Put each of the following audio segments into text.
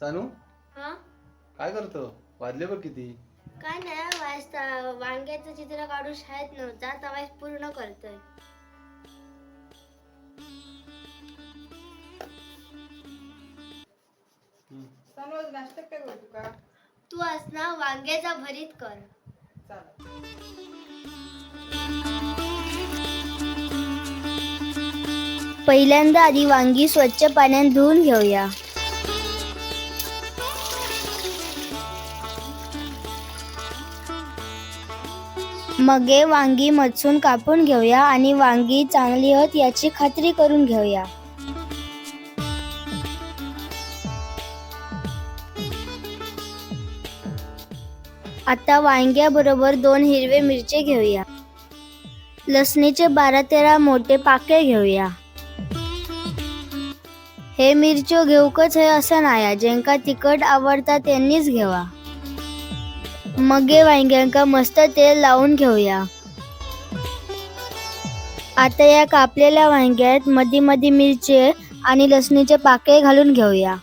सानू? हा? काय करतो? वाजले बघ किती. काय नाही वाजता वांग्याचं चित्र काढू शाळेत नव्हता तेव्हा पूर्ण करतोय. सनोज नाश्ता काय करू तुका? तू आज ना वांग्याचा भरीत कर. चालेल. पहिल्यांदा आधी वांगी स्वच्छ पाण्यात धुवून घेऊया. मगे वांगी मचून कापून घेऊया आणि वांगी चांगली होत याची खात्री करून घेऊया. आता वांग्याबरोबर दोन हिरवे मिरचे घेऊया. लसणीचे बारा तेरा मोठे पाके घेऊया. हे मिरच्यो घेऊकच हे असं नाही ज्यांका तिखट आवडता त्यांनीच घेवा. मगे वांग्यांका मस्त तेल लावून घेऊया. आता या कापलेल्या वांग्यात मधी मधी मिरचे आणि लसणीचे पाकळे घालून घेऊया.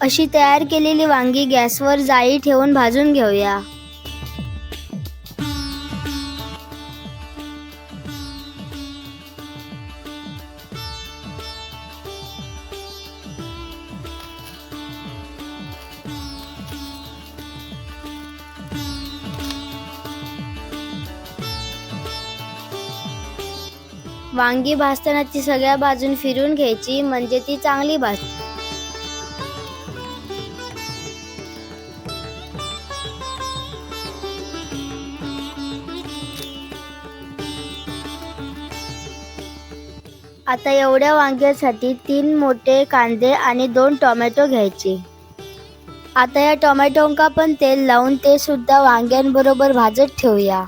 अशी तयार केलेली वांगी गॅसवर जाळी ठेवून भाजून घेऊया. वांगी भाजताना ती सगळ्या बाजून फिरून घ्यायची म्हणजे ती चांगली भाज आता एवढ्या वांग्यासाठी तीन मोठे कांदे आणि दोन टोमॅटो घ्यायचे. आता या टोमॅटोंका पण तेल लावून ते सुद्धा वांग्यांबरोबर भाजत ठेवूया.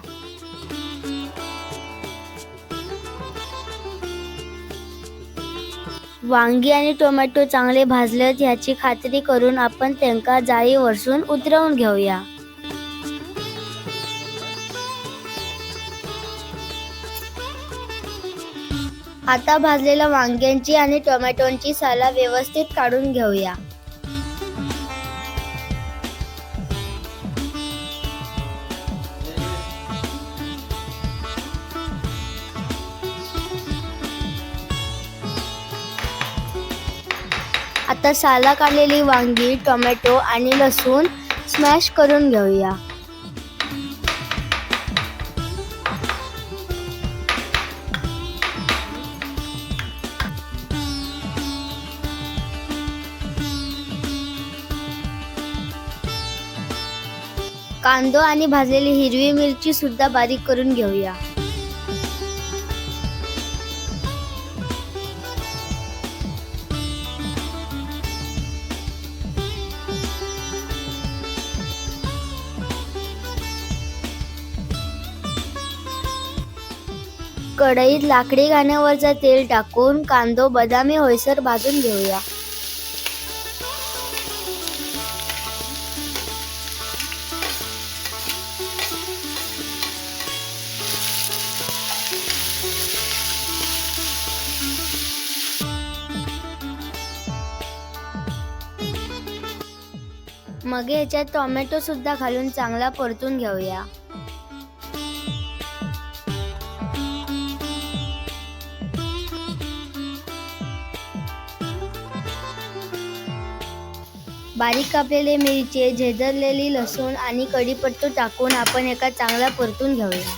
वांगी आणि टोमॅटो चांगले भाजलेत ह्याची खात्री करून आपण त्यांका जाळी वरसून उतरवून घेऊया. आता भाजलेल्या वांग्यांची आणि टोमॅटोंची साला व्यवस्थित काढून घेऊया. आता साला काढलेली वांगी टोमॅटो आणि लसूण स्मॅश करून घेऊया. कांदो आणि भाजलेली हिरवी मिरची सुद्धा बारीक करून घेऊया. कढईत लाकडी घाण्यावरचा तेल टाकून कांदो बदामी होयसर भाजून घेऊया. मग ह्याच्यात टोमॅटो सुद्धा घालून चांगला परतून घेऊया. बारीक कापलेले मिरचे झेजरलेली लसूण आणि कढीपत्तो टाकून आपण एका चांगला परतून घेऊया.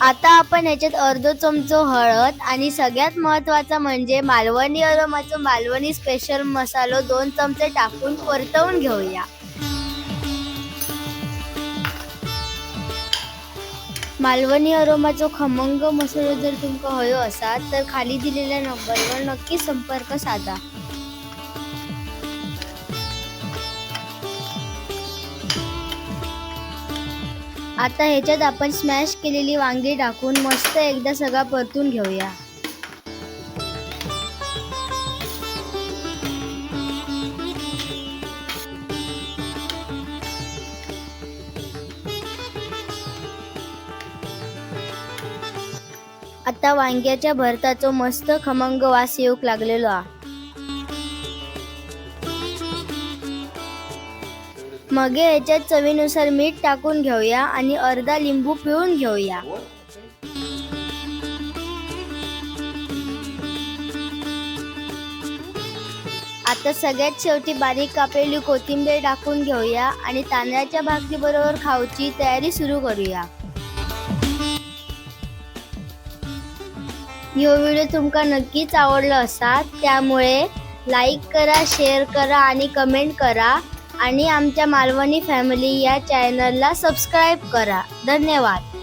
आता आपण याच्यात अर्धो चमचो हळद आणि सगळ्यात महत्त्वाचा म्हणजे मालवणी अरोमाचा मालवणी स्पेशल मसालो दोन चमचे टाकून परतवून घेऊया. मालवणी अरोमाचो खमंग मसालो जर तुमका हयो असा तर खाली दिलेल्या नंबरवर नक्की संपर्क साधा. आता ह्याच्यात आपण स्मॅश केलेली वांगी टाकून मस्त एकदा सगळा परतून घेऊया. आता वांग्याच्या भरताचो मस्त खमंग वास येऊक लागलेलो हा. मगे ह्याच्यात चवीनुसार मीठ टाकून घेऊया आणि अर्धा लिंबू पिळून घेऊया. आता सगळ्यात शेवटी बारीक कापलेली कोथिंबीर टाकून घेऊया आणि तांदळाच्या भाकरीबरोबर खाऊची तयारी सुरू करूया. ह्यो व्हिडिओ तुमका नक्कीच आवडला असा. त्यामुळे लाईक करा शेअर करा आणि कमेंट करा. आणि आमच्या मालवणी फॅमिली या चॅनलला सबस्क्राईब करा. धन्यवाद.